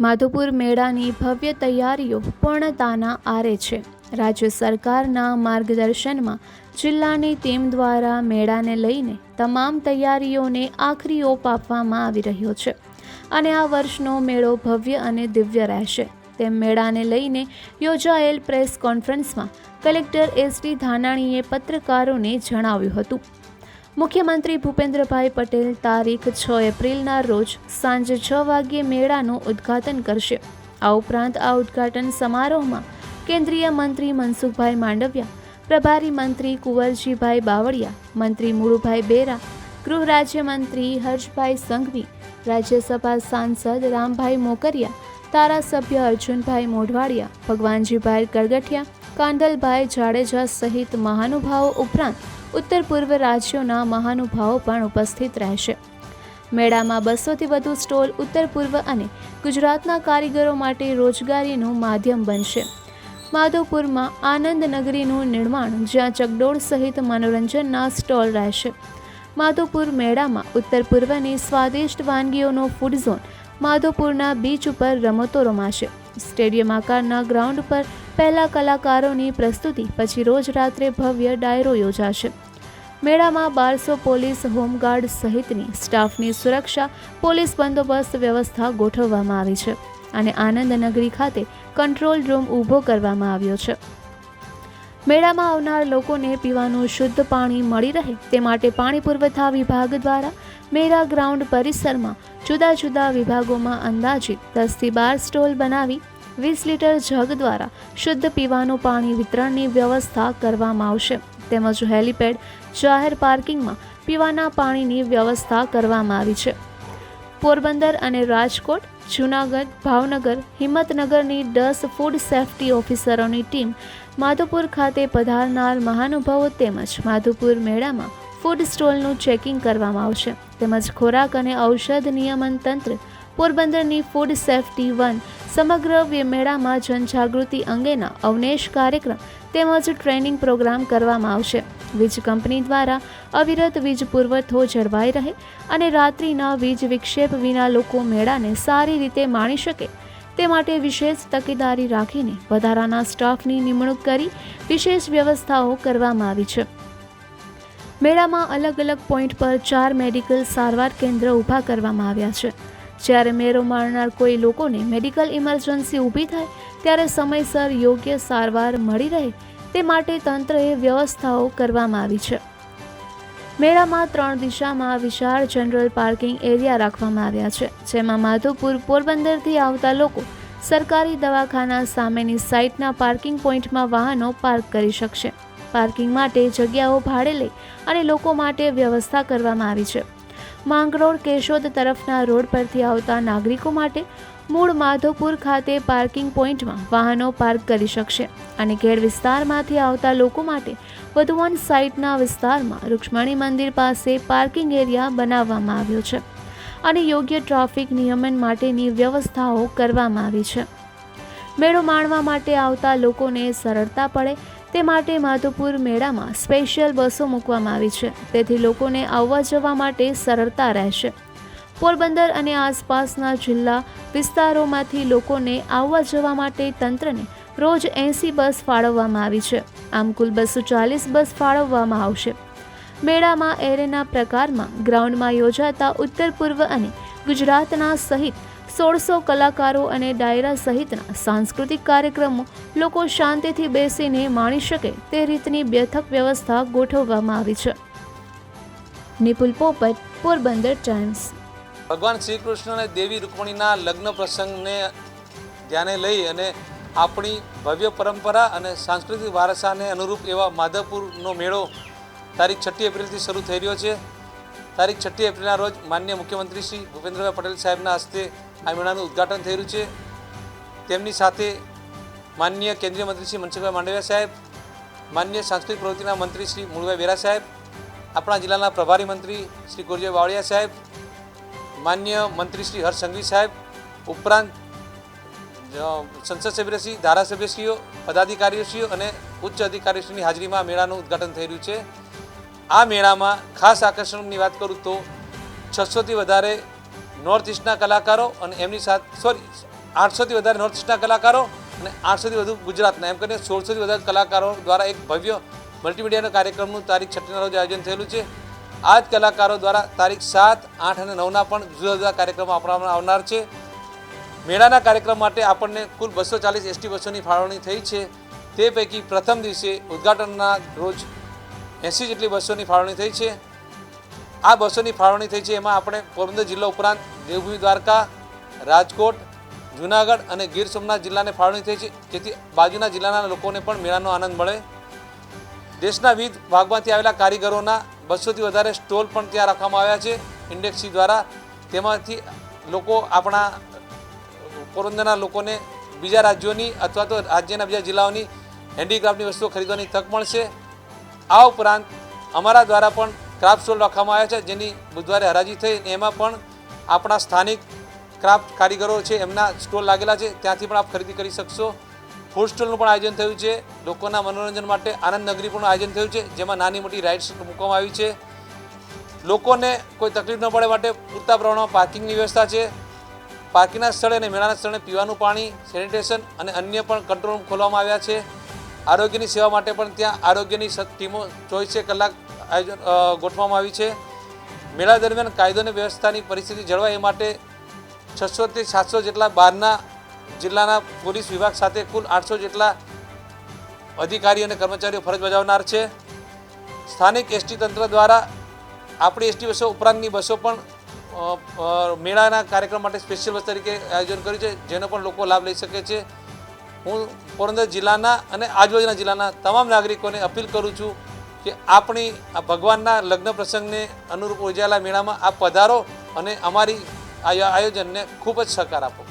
માધુપુર મેળાની ભવ્ય તૈયારીઓ પૂર્ણતાના આરે છે. રાજ્ય સરકારના માર્ગદર્શનમાં જિલ્લાની ટીમ દ્વારા મેળાને લઈને તમામ તૈયારીઓને આખરી ઓપ આપવામાં આવી રહ્યો છે અને આ વર્ષનો મેળો ભવ્ય અને દિવ્ય રહેશે. તેમ મેળાને લઈને યોજાયેલ પ્રેસ કોન્ફરન્સમાં કલેક્ટર એસ ડી ધાનાણીએ પત્રકારોને જણાવ્યું હતું. મુખ્યમંત્રી ભૂપેન્દ્રભાઈ પટેલ તારીખ છ એપ્રિલના રોજ સાંજે છ વાગ્યે મેળાનું ઉદ્ઘાટન કરશે. આ ઉપરાંત આ ઉદ્ઘાટન સમારોહમાં કેન્દ્રીય મંત્રી મનસુખભાઈ માંડવિયા, પ્રભારી મંત્રી કુંવરજીભાઈ બાવળિયા, મંત્રી મુળુભાઈ બેરા, ગૃહ રાજ્યમંત્રી હર્ષભાઈ સંઘવી, રાજ્યસભા સાંસદ રામભાઈ મોકરિયા, ધારાસભ્ય અર્જુનભાઈ મોઢવાડિયા, ભગવાનજીભાઈ કરગઠિયા, કાંડલભાઈ જાડેજા સહિત મહાનુભાવો ઉપરાંત ઉત્તર પૂર્વ રાજ્યોના મહાનુભાવો પણ ઉપસ્થિત રહેશે. મેળામાં બસોથી વધુ સ્ટોલ ઉત્તર પૂર્વ અને ગુજરાતના કારીગરો માટે રોજગારીનું માધ્યમ બનશે. માધવપુરમાં આનંદ નગરીનું નિર્માણ, જ્યાં ચકડોળ સહિત મનોરંજનના સ્ટોલ રહેશે. માધવપુર મેળામાં ઉત્તર પૂર્વની સ્વાદિષ્ટ વાનગીઓનો ફૂડ ઝોન માધવપુરના બીચ ઉપર રમતો રમાશે. સ્ટેડિયમ આકારના ગ્રાઉન્ડ પર પહેલા કલાકારોની પ્રસ્તુતિ, પછી રોજ રાત્રે ભવ્ય ડાયરો યોજાશે. મેળામાં બારસો પોલીસ હોમગાર્ડ સહિતની સ્ટાફની સુરક્ષા, પોલીસ બંદોબસ્ત વ્યવસ્થા ગોઠવવામાં આવી છે અને આનંદનગરી ખાતે કંટ્રોલ રૂમ ઊભો કરવામાં આવ્યો છે. મેળામાં આવનાર લોકોને પીવાનું શુદ્ધ પાણી મળી રહે તે માટે પાણી પુરવઠા વિભાગ દ્વારા મેળા ગ્રાઉન્ડ પરિસરમાં જુદા જુદા વિભાગોમાં અંદાજિત દસથી બાર સ્ટોલ બનાવી વીસ લીટર જગ દ્વારા શુદ્ધ પીવાનું પાણી વિતરણની વ્યવસ્થા કરવામાં આવશે. તેમજ હેલીપેડ જાહેર પાર્કિંગમાં પીવાના પાણીની વ્યવસ્થા કરવામાં આવી છે. પોરબંદર અને રાજકોટ, જૂનાગઢ, ભાવનગર, હિંમતનગરની દસ ફૂડ સેફ્ટી ઓફિસરોની ટીમ માધુપુર ખાતે પધારનાર મહાનુભાવો તેમજ માધુપુર મેળામાં ફૂડ સ્ટોલનું ચેકિંગ કરવામાં આવશે. તેમજ ખોરાક અને ઔષધ નિયમન તંત્ર પોરબંદરની ફૂડ સેફ્ટી વન સમગ્ર મેળામાં જનજાગૃતિ અંગેના અવનેશ કાર્યક્રમ તેમજ ટ્રેનિંગ પ્રોગ્રામ કરવામાં આવશે. વીજ કંપની દ્વારા અવિરત વીજ પુરવઠો જળવાઈ રહે અને રાત્રિના વીજ વિક્ષેપ વિના લોકો મેળાને સારી રીતે માણી શકે. તે માટે વિશેષ તકેદારી રાખીને વધારાના સ્ટાફની નિમણૂક કરી વિશેષ વ્યવસ્થાઓ કરવામાં આવી છે. મેળામાં અલગ અલગ પોઈન્ટ પર ચાર મેડિકલ સારવાર કેન્દ્ર ઊભા કરવામાં આવ્યા છે. જ્યારે મેળો માણનાર કોઈ લોકોને મેડિકલ ઇમરજન્સી ઊભી થાય, ત્યારે સમયસર યોગ્ય સારવાર મળી રહે, તે માટે તંત્રએ વ્યવસ્થાઓ કરવામાં આવી છે. મેળામાં ત્રણ દિશામાં વિશાળ જનરલ પાર્કિંગ એરિયા રાખવામાં આવ્યા છે, જેમાં માધુપુર પોરબંદરથી આવતા લોકો સરકારી દવાખાના સામેની સાઇટના પાર્કિંગ પોઈન્ટમાં વાહનો પાર્ક કરી શકશે. પાર્કિંગ માટે જગ્યાઓ ભાડે લઈ અને લોકો માટે વ્યવસ્થા કરવામાં આવી છે. માંગરોળ કેશોદ તરફના રોડ પરથી આવતા નાગરિકો માટે મૂળ માધોપુર ખાતે પાર્કિંગ પોઈન્ટમાં વાહનો પાર્ક કરી શકશે અને ઘેડ વિસ્તારમાંથી આવતા લોકો માટે વધુવન સાઇટના વિસ્તારમાં રૂક્ષ્મણી મંદિર પાસે પાર્કિંગ એરિયા બનાવવામાં આવ્યો છે અને યોગ્ય ટ્રાફિક નિયમન માટેની વ્યવસ્થાઓ કરવામાં આવી છે. મેળો માણવા માટે આવતા લોકોને સરળતા પડે તે માટે માધુપુર મેળામાં સ્પેશિયલ બસો મૂકવામાં આવી છે. તેથી લોકોને આવવા જવા માટે સરળતા રહેશે. પોરબંદર અને આસપાસના જિલ્લા વિસ્તારોમાંથી લોકોને આવવા જવા માટે તંત્રને રોજ એંસી બસ ફાળવવામાં આવી છે. આમ કુલ બસો ચાલીસ બસ ફાળવવામાં આવશે. મેળામાં એરેના પ્રકારમાં ગ્રાઉન્ડમાં યોજાતા ઉત્તર પૂર્વ અને ગુજરાતના સહિત સોળસો કલાકારો અને ડાયરા સહિતના સાંસ્કૃતિક કાર્યક્રમો લોકો શાંતિથી બેસીને માણી શકે તે રીતની બેઠક વ્યવસ્થા ગોઠવવામાં આવી છે. નિપુલ પોપટ, પોરબંદર ટાઈમ્સ. ભગવાન શ્રી કૃષ્ણ અને દેવી રૂકમણીના લગ્ન પ્રસંગને ધ્યાને લઈ અને આપણી ભવ્ય પરંપરા અને સાંસ્કૃતિક વારસાને અનુરૂપ એવા માધવપુરનો મેળો તારીખ છઠ્ઠી એપ્રિલથી શરૂ થઈ રહ્યો છે. તારીખ છઠ્ઠી એપ્રિલના રોજ માન્ય મુખ્યમંત્રી શ્રી ભૂપેન્દ્રભાઈ પટેલ સાહેબના હસ્તે આ મેળાનું ઉદ્ઘાટન થઈ રહ્યું છે. તેમની સાથે માનનીય કેન્દ્રીય મંત્રી શ્રી મનસુખભાઈ માંડવિયા સાહેબ, માનનીય સાંસ્કૃતિક પ્રવૃત્તિના મંત્રી શ્રી મુળભાઈ બેરા સાહેબ, આપણા જિલ્લાના પ્રભારી મંત્રી શ્રી ગુરજીભાઈ વાળિયા સાહેબ માન્ય મંત્રી શ્રી હર્ષ સંઘવી સાહેબ, ઉપરાંત સંસદ સભ્યશ્રી ધારાસભ્યશ્રીઓ, પદાધિકારીશ્રીઓ અને ઉચ્ચ અધિકારીશ્રીની હાજરીમાં મેળાનું ઉદ્ઘાટન થઈ રહ્યું છે. આ મેળામાં ખાસ આકર્ષણની વાત કરું તો છસોથી વધારે નોર્થ ઇસ્ટના કલાકારો અને એમની સાથે સોરી આઠસોથી વધારે નોર્થ ઇસ્ટના કલાકારો અને આઠસોથી વધુ ગુજરાતના. એમ કરીને સોળસોથી વધારે કલાકારો દ્વારા એક ભવ્ય મલ્ટીમીડિયાના કાર્યક્રમનું તારીખ છઠ્ઠીના રોજ આયોજન થયેલું છે. આ જ કલાકારો દ્વારા તારીખ સાત, આઠ અને નવના પણ જુદા જુદા કાર્યક્રમો આપવામાં આવનાર છે. મેળાના કાર્યક્રમ માટે આપણને કુલ બસો ચાલીસ એસટી બસોની ફાળવણી થઈ છે. તે પૈકી પ્રથમ દિવસે ઉદ્ઘાટનના રોજ એંસી જેટલી બસોની ફાળવણી થઈ છે. આ બસોની ફાળવણી થઈ છે. એમાં આપણે પોરબંદર જિલ્લા ઉપરાંત દેવભૂમિ દ્વારકા, રાજકોટ, જુનાગઢ અને ગીર સોમનાથ જિલ્લાને ફાળવણી થઈ છે. જેથી બાજુના જિલ્લાના લોકોને પણ મેળાનો આનંદ મળે. દેશના વિવિધ ભાગમાંથી આવેલા કારીગરોના બસોથી વધારે સ્ટોલ પણ ત્યાં રાખવામાં આવ્યા છે. ઇન્ડેક્સી દ્વારા તેમાંથી લોકો આપણા પોરબંદરના લોકોને બીજા રાજ્યોની અથવા તો રાજ્યના બીજા જિલ્લાઓની હેન્ડીક્રાફ્ટની વસ્તુઓ ખરીદવાની તક મળશે. આ ઉપરાંત અમારા દ્વારા પણ ક્રાફ્ટ સ્ટોલ રાખવામાં આવ્યા છે, જેની બુધવારે હરાજી થઈ એમાં પણ આપણા સ્થાનિક ક્રાફ્ટ કારીગરો છે, એમના સ્ટોલ લાગેલા છે, ત્યાંથી પણ આપ ખરીદી કરી શકશો. ફૂડ સ્ટોલનું પણ આયોજન થયું છે, લોકોના મનોરંજન માટે આનંદ પણ આયોજન થયું છે, જેમાં નાની મોટી રાઇડ્સ મૂકવામાં આવી છે. લોકોને કોઈ તકલીફ ન પડે માટે પૂરતા પ્રમાણમાં પાર્કિંગની વ્યવસ્થા છે. પાર્કિંગના સ્થળે અને મેળાના સ્થળે પીવાનું પાણી, સેનિટેશન અને અન્ય પણ કંટ્રોલ રૂમ ખોલવામાં આવ્યા છે. આરોગ્યની સેવા માટે પણ ત્યાં આરોગ્યની ટીમો ચોવીસે કલાક આયોજન ગોઠવવામાં આવી છે. મેળા દરમિયાન કાયદો અને વ્યવસ્થાની પરિસ્થિતિ જળવાય એ માટે છસોથી સાતસો જેટલા બહારના જિલ્લાના પોલીસ વિભાગ સાથે કુલ આઠસો જેટલા અધિકારી અને કર્મચારીઓ ફરજ બજાવનાર છે. સ્થાનિક એસટી તંત્ર દ્વારા આપણી એસટી બસો ઉપરાંતની બસો પણ મેળાના કાર્યક્રમ માટે સ્પેશિયલ બસ તરીકે આયોજન કર્યું છે, જેનો પણ લોકો લાભ લઈ શકે છે. હું પોરબંદર જિલ્લાના અને આજુબાજુના જિલ્લાના તમામ નાગરિકોને અપીલ કરું છું કે આપણી આ ભગવાનના લગ્ન પ્રસંગને અનુરૂપ યોજાયેલા મેળામાં આપ પધારો અને અમારી આ આયોજનને ખૂબ જ સહકાર આપો.